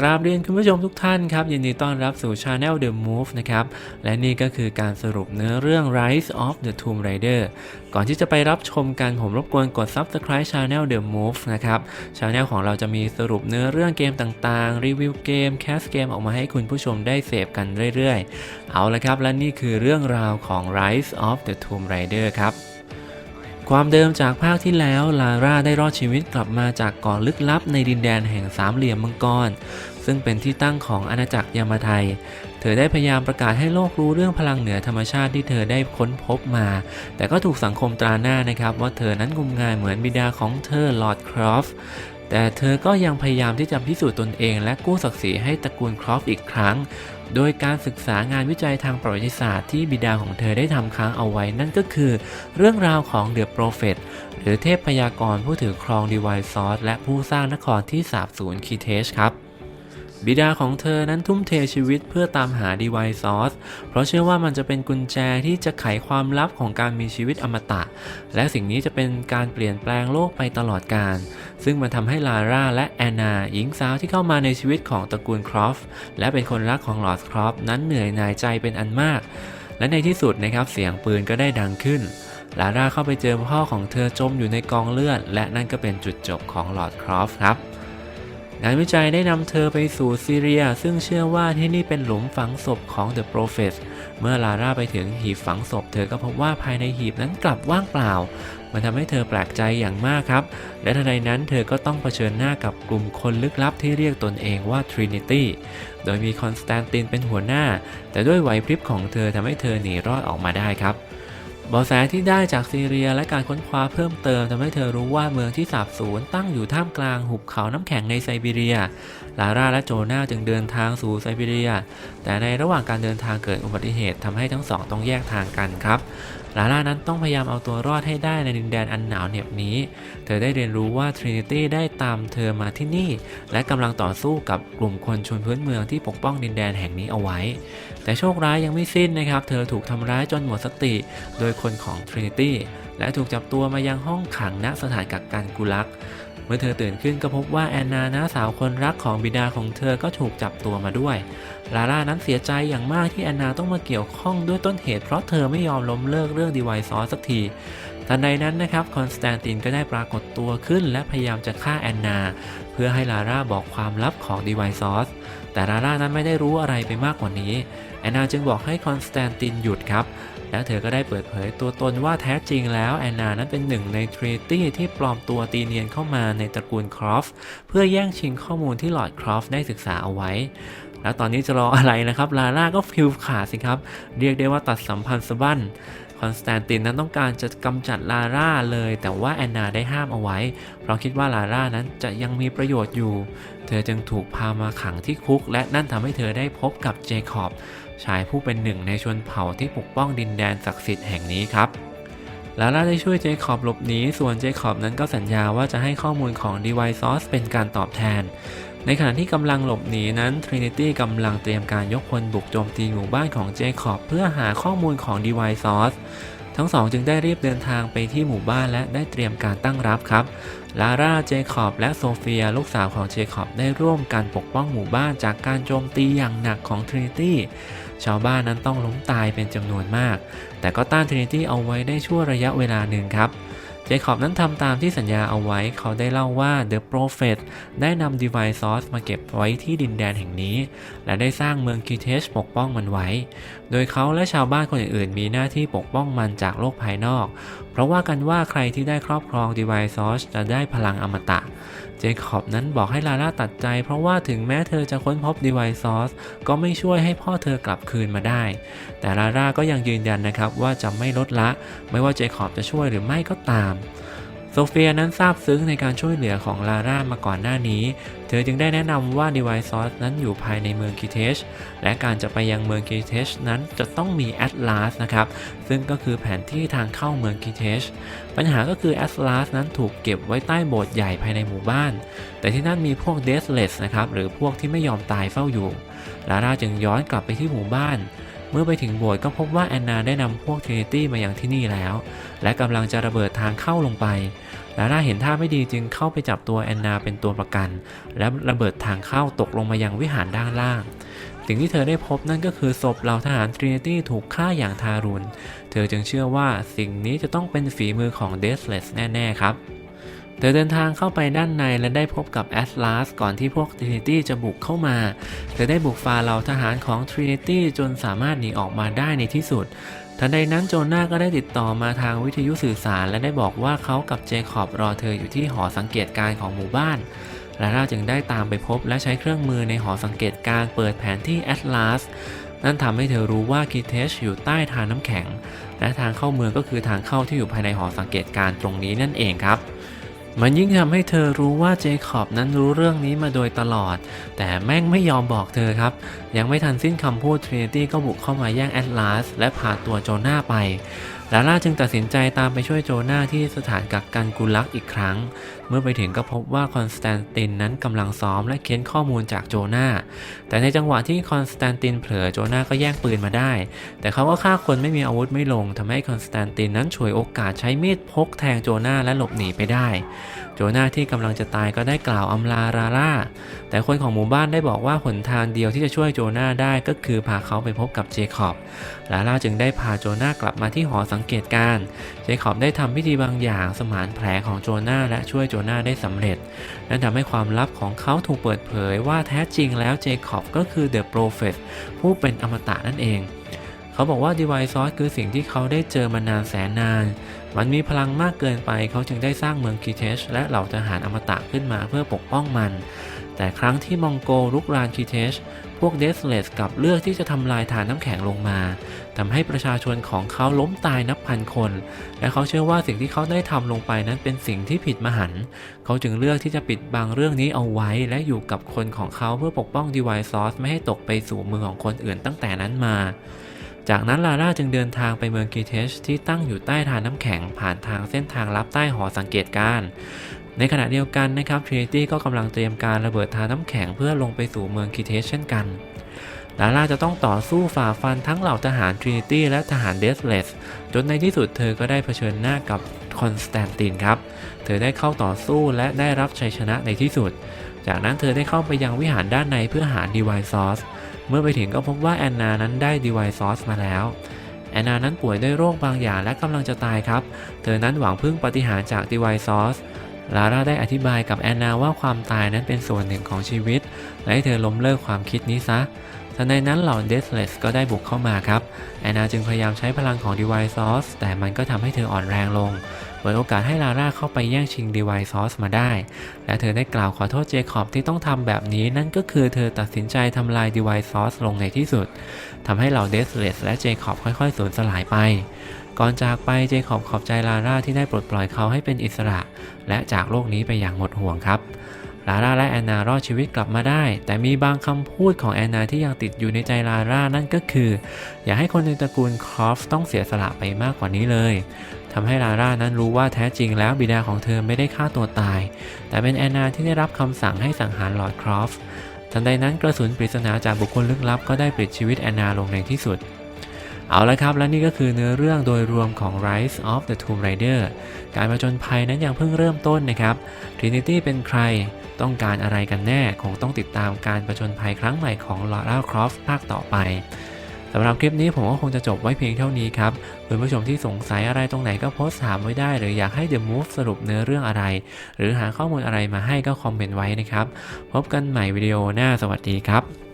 กราบเรียนคุณผู้ชมทุกท่านครับ ยินดีต้อนรับสู่ Channel The Move นะครับ และนี่ก็คือการสรุปเนื้อเรื่อง Rise of the Tomb Raider ก่อนที่จะไปรับชมกันผมรบกวนกด Subscribe Channel The Move นะครับ Channel ของเราจะมีสรุปเนื้อเรื่องเกมต่างๆ รีวิวเกม แคสเกมออกมาให้คุณผู้ชมได้เสพกันเรื่อยๆ เอาละครับ และนี่คือเรื่องราวของ Rise of the Tomb Raider ครับ ความเดิมจากภาคที่แล้วลาร่าได้รอดชีวิตกลับมาจากเกาะลึกลับในดินแดนแห่งสามเหลี่ยมมังกร ซึ่งเป็นที่ตั้งของอาณาจักรยามาไทย เธอได้พยายามประกาศให้โลกรู้เรื่องพลังเหนือธรรมชาติที่เธอได้ค้นพบมา แต่ก็ถูกสังคมตราหน้านะครับว่าเธอนั้นงมงายเหมือนบิดาของเธอลอร์ดครอฟ แต่เธอก็ยังพยายามที่จะพิสูจน์ตนเองและกู้ศักดิ์ศรีให้ตระกูลครอฟอีกครั้ง โดยการศึกษางานวิจัยทางประวัติศาสตร์ที่บิดาของเธอได้ทำค้างเอาไว้นั่นก็คือ เรื่องราวของเดอะโปรเฟตหรือเทพพยากรณ์ผู้ถือครองดีไวซอสและผู้สร้างนครที่สาบสูญคีเทชครับ บิดาของเธอนั้นทุ่มเทชีวิตเพื่อตามหาดีไวซอสเพราะเชื่อว่ามันจะเป็นกุญแจที่จะไขความลับของการมีชีวิตอมตะ และสิ่งนี้จะเป็นการเปลี่ยนแปลงโลกไปตลอดกาล ซึ่งมันทำให้ลาร่าและแอนนา หญิงสาวที่เข้ามาในชีวิตของตระกูลครอฟและเป็นคนรักของลอร์ดครอฟนั้นเหนื่อยหน่ายใจเป็นอันมาก และในที่สุดนะครับเสียงปืนก็ได้ดังขึ้นลาร่าเข้าไปเจอพ่อของเธอจมอยู่ในกองเลือด และนั่นก็เป็นจุดจบของลอร์ดครอฟครับ งานวิจัยได้นำเธอไปสู่ซีเรีย ซึ่งเชื่อว่าที่นี่เป็นหลุมฝังศพของ The Prophet เมื่อลาร่าไปถึงหีบฝังศพ เธอก็พบว่าภายในหีบนั้นกลับว่างเปล่า มันทำให้เธอแปลกใจอย่างมากครับ และทันใดนั้นเธอก็ต้องเผชิญหน้ากับกลุ่มคนลึกลับที่เรียกตนเองว่า Trinity โดยมีคอนสแตนตินเป็นหัวหน้า แต่ด้วยไหวพริบของเธอทำให้เธอหนีรอดออกมาได้ครับ บาะแสที่ได้จากซีเรียและการค้นคว้าเพิ่มเติมทำให้เธอรู้ว่าเมืองที่สาบสูญตั้งอยู่ท่ามกลางหุบเขาน้ำแข็งในไซบีเรีย ลาร่าและโจนาจึงเดินทางสู่ไซบีเรีย แต่ในระหว่างการเดินทางเกิดอุบัติเหตุทำให้ทั้งสองต้องแยกทางกันครับ ลาร่านั้นต้องพยายามเอาตัวรอดให้ได้ในดินแดนอันหนาวเหน็บนี้ เธอได้เรียนรู้ว่าทรินิตี้ได้ตามเธอมาที่นี่ และกำลังต่อสู้กับกลุ่มคนชนพื้นเมืองที่ปกป้องดินแดนแห่งนี้เอาไว้ แต่โชคร้ายยังไม่สิ้นนะครับ เธอถูกทำร้ายจนหมดสติ โดยคนของทรินิตี้และถูกจับตัวมายังห้องขังณสถานกักกันกุลัก เมื่อเธอตื่นขึ้นก็พบว่าแอนนาน้าสาวคนรักของบิดาของเธอก็ถูกจับตัวมาด้วย ลาร่านั้นเสียใจอย่างมากที่แอนนาต้องมาเกี่ยวข้องด้วยต้นเหตุเพราะเธอไม่ยอมล้มเลิกเรื่องดีไวซอสสักที ทันใดนั้นนะครับคอนสแตนตินก็ได้ปรากฏตัวขึ้น และพยายามจะฆ่าแอนนา เพื่อให้ลาร่าบอกความลับของดีไวซอสแต่ลาร่านั้นไม่ได้รู้อะไรไปมากกว่านี้ แอนนาจึงบอกให้คอนสแตนตินหยุดครับ แล้วเธอก็ได้เปิดเผยตัวตนว่าแท้จริงแล้วแอนนานั้นเป็นหนึ่งในทรีตี้ที่ปลอมตัวตีเนียนเข้ามาในตระกูลครอฟเพื่อแย่งชิงข้อมูลที่หลอดครอฟได้ศึกษาเอาไว้แล้วตอนนี้จะรออะไรนะครับ ลาร่าก็ฟิลขาดสิครับ เรียกได้ว่าตัดสัมพันธ์สะบั้น คอนสแตนตินนั้นต้องการจะกำจัดลาร่าเลย แต่ว่าแอนนาได้ห้ามเอาไว้ เพราะคิดว่าลาร่านั้นจะยังมีประโยชน์อยู่ เธอจึงถูกพามาขังที่คุก และนั่นทำให้เธอได้พบกับเจคอบ ชายผู้เป็นหนึ่งในชนเผ่าที่ปกป้องดินแดนศักดิ์สิทธิ์แห่งนี้ครับลาร่าได้ช่วยเจคอบหลบหนี ส่วนเจคอบนั้นก็สัญญาว่าจะให้ข้อมูลของ d e v i c e เป็นการตอบแทน ในขณะที่กำลังหลบหนีนั้น Trinity กำลังเตรียมการยกพลบุกโจมตีหมู่บ้านของเจคอบเพื่อหาข้อมูลของ d e v i c e ทั้งสองจึงได้รีบเดินทางไปที่หมู่บ้านและได้เตรียมการตั้งรับครับ ลาร่า เจคอบและโซเฟียลูกสาวของเจคอบได้ร่วมกันปกป้องหมู่บ้านจากการโจมตีอย่างหนักของ Trinity ชาวบ้านนั้นต้องล้มตายเป็นจำนวนมาก แต่ก็ต้าน Trinity เอาไว้ได้ชั่วระยะเวลาหนึ่งครับเจคอบนั้นทำตามที่สัญญาเอาไว้ เขาได้เล่าว่า The Prophet ได้นำ Divine Source มาเก็บไว้ที่ดินแดนแห่งนี้ และได้สร้างเมืองคิเทชปกป้องมันไว้ โดยเขาและชาวบ้านคนอื่นๆ มีหน้าที่ปกป้องมันจากโลกภายนอก เพราะว่ากันว่าใครที่ได้ครอบครอง Divine Source จะได้พลังอมตะ เจคอบนั้นบอกให้ลาร่าตัดใจ เพราะว่าถึงแม้เธอจะค้นพบดีไวซอสก็ไม่ช่วยให้พ่อเธอกลับคืนมาได้ แต่ลาร่าก็ยังยืนยันนะครับว่าจะไม่ลดละ ไม่ว่าเจคอบจะช่วยหรือไม่ก็ตาม เฟียนั้นซาบซึ้งในการช่วยเหลือของลาร่ามาก่อนหน้านี้ เธอจึงได้แนะนำว่า d e v i c e Source นั้นอยู่ภายในเมืองคิเทช และการจะไปยังเมืองคิเทชนั้นจะต้องมี Atlas นะครับ ซึ่งก็คือแผนที่ทางเข้าเมืองคิเทช ปัญหาก็คือ Atlas นั้นถูกเก็บไว้ใต้โบสถ์ใหญ่ภายในหมู่บ้าน แต่ที่นั่นมีพวก Deathless นะครับ หรือพวกที่ไม่ยอมตายเฝ้าอยู่ ลาร่าจึงย้อนกลับไปที่หมู่บ้าน เมื่อไปถึงโบสถ์ก็พบว่าแอนนาได้นำพวกทรินิตี้มาอย่างที่นี่แล้ว และกำลังจะระเบิดทางเข้าลงไป ลาร่าเห็นท่าไม่ดีจึงเข้าไปจับตัวแอนนาเป็นตัวประกัน และระเบิดทางเข้าตกลงมายังวิหารด้านล่าง สิ่งที่เธอได้พบนั่นก็คือศพเหล่าทหารทรินิตี้ถูกฆ่าอย่างทารุณ เธอจึงเชื่อว่าสิ่งนี้จะต้องเป็นฝีมือของเดสเลสแน่ ๆ ครับ เธอเดินทางเข้าไปด้านในและได้พบกับแอสลาสก่อนที่พวก Trinity จะบุกเข้ามาเธอได้บุกฝ่าเหล่าทหารของ Trinity จนสามารถหนีออกมาได้ในที่สุด ทันใดนั้นโจนาก็ได้ติดต่อมาทางวิทยุสื่อสาร และได้บอกว่าเขากับเจคอบรอเธออยู่ที่หอสังเกตการณ์ของหมู่บ้านลาร่าจึงได้ตามไปพบและใช้เครื่องมือในหอสังเกตการ์เปิดแผนที่แอตลาสนั่นทำให้เธอรู้ว่าคิเทชอยู่ใต้ทานน้ำแข็ง และทางเข้าเมืองก็คือทางเข้าที่อยู่ภายในหอสังเกตการณ์ตรงนี้นั่นเองครับ มันยิ่งทำให้เธอรู้ว่าเจคอบนั้นรู้เรื่องนี้มาโดยตลอด แต่แม่งไม่ยอมบอกเธอครับ ยังไม่ทันสิ้นคำพูดทรินิตี้ก็บุกเข้ามาแย่งแอตลาสและพาตัวโจนาไป ลาล่าจึงตัดสินใจตามไปช่วยโจนาที่สถานกักกันกุลักอีกครั้ง เมื่อไปถึงก็พบว่าคอนสแตนตินนั้นกำลังซ้อมและเขียนข้อมูลจากโจนาแต่ในจังหวะที่คอนสแตนตินเผลอโจนาก็แย่งปืนมาได้ แต่เขาก็ฆ่าคนไม่มีอาวุธไม่ลงทำให้คอนสแตนตินนั้นฉวยโอกาสใช้มีดพกแทงโจนาและหลบหนีไปได้ โจนาที่กำลังจะตายก็ได้กล่าวอำลาราร่า แต่คนของหมู่บ้านได้บอกว่าหนทางเดียวที่จะช่วยโจนาได้ก็คือพาเขาไปพบกับเจคอบลาร่าจึงได้พาโจนากลับมาที่หอสังเกตการ เจคอบได้ทำพิธีบางอย่างสมานแผลของโจนาและช่วยโจนาได้สำเร็จ นั่นทำให้ความลับของเขาถูกเปิดเผยว่าแท้จริงแล้วเจคอบก็คือเดอะโปรเฟตผู้เป็นอมตะนั่นเอง เขาบอกว่า Device Source คือสิ่งที่เขาได้เจอมานานแสนนาน มันมีพลังมากเกินไปเขาจึงได้สร้างเมืองคีเทชและเหล่าทหารอมตะขึ้นมาเพื่อปกป้องมัน แต่ครั้งที่มองโกลุกรานคีเทชพวกเดสเลสกับเลือกที่จะทำลายฐานน้ำแข็งลงมาทำให้ประชาชนของเขาล้มตายนับพันคน และเขาเชื่อว่าสิ่งที่เขาได้ทำลงไปนั้นเป็นสิ่งที่ผิดมหันต์เขาจึงเลือกที่จะปิดบังเรื่องนี้เอาไว้ และอยู่กับคนของเขาเพื่อปกป้อง Device Source ไม่ให้ตกไปสู่มือของคนอื่นตั้งแต่นั้นมา จากนั้นลาร่าจึงเดินทางไปเมืองกีเทชที่ตั้งอยู่ใต้ทานน้ำแข็งผ่านทางเส้นทางลับใต้หอสังเกตการ์ในขณะเดียวกันนะครับ Trinity ก็กำลังเตรียมการระเบิดทานน้ำแข็งเพื่อลงไปสู่เมืองกีเทชเช่นกัน ลาร่าจะต้องต่อสู้ฝ่าฟันทั้งเหล่าทหาร Trinity และทหาร Deathless จนในที่สุดเธอก็ได้เผชิญหน้ากับคอนสแตนตินครับ เธอได้เข้าต่อสู้และได้รับชัยชนะในที่สุด จากนั้นเธอได้เข้าไปยังวิหารด้านในเพื่อหา Divine Source เมื่อไปถึงก็พบว่าแอนนานั้นได้ Divine Source มาแล้วแอนนานั้นป่วยด้วยโรคบางอย่างและกำลังจะตายครับ เธอนั้นหวังพึ่งปฏิหารจาก Divine Source ลาร่าได้อธิบายกับแอนนาว่าความตายนั้นเป็นส่วนหนึ่งของชีวิต และให้เธอล้มเลิกความคิดนี้ซะ ทันใดนั้นเหล่า Deathless ก็ได้บุกเข้ามาครับ แอนนาจึงพยายามใช้พลังของ Divine Source แต่มันก็ทำให้เธออ่อนแรงลง เปิดโอกาสให้ลาร่าเข้าไปแย่งชิง Divine Source มาได้ และเธอได้กล่าวขอโทษเจคอบที่ต้องทำแบบนี้ นั่นก็คือเธอตัดสินใจทำลาย Divine Source ลงในที่สุด ทำให้เหล่า Deathless และเจคอบค่อยๆ สูญสลายไปก่อนจากไปเจคอบขอบใจลาร่าที่ได้ปลดปล่อยเขาให้เป็นอิสระ และจากโลกนี้ไปอย่างหมดห่วงครับ ลาร่าและแอนนารอดชีวิตกลับมาได้ แต่มีบางคำพูดของแอนนาที่ยังติดอยู่ในใจลาร่านั่นก็คือ อย่าให้คนในตระกูลครอฟต้องเสียสละไปมากกว่านี้เลยทำให้ลาร่านั้นรู้ว่าแท้จริงแล้วบิดาของเธอไม่ได้ฆ่าตัวตาย แต่เป็นแอนนาที่ได้รับคำสั่งให้สังหารลอร์ดครอฟทันใดนั้นกระสุนปริศนาจากบุคคลลึกลับก็ได้ปลิดชีวิตแอนนาลงในที่สุดเอาละครับ และนี่ก็คือเนื้อเรื่องโดยรวมของ Rise of the Tomb Raider การมาจนภัยนั้นยังเพิ่งเริ่มต้นนะครับ Trinity เป็นใคร ต้องการอะไรกันแน่คงต้องติดตามการประชนภัยครั้งใหม่ของลอร่าครอฟภาคต่อไปสำหรับคลิปนี้ผมก็คงจะจบไว้เพียงเท่านี้ครับคุณผู้ชมที่สงสัยอะไรตรงไหนก็โพสต์ถามไว้ได้ หรืออยากให้ The Move สรุปเนื้อเรื่องอะไร หรือหาข้อมูลอะไรมาให้ก็คอมเมนต์ไว้นะครับ พบกันใหม่วิดีโอหน้าสวัสดีครับ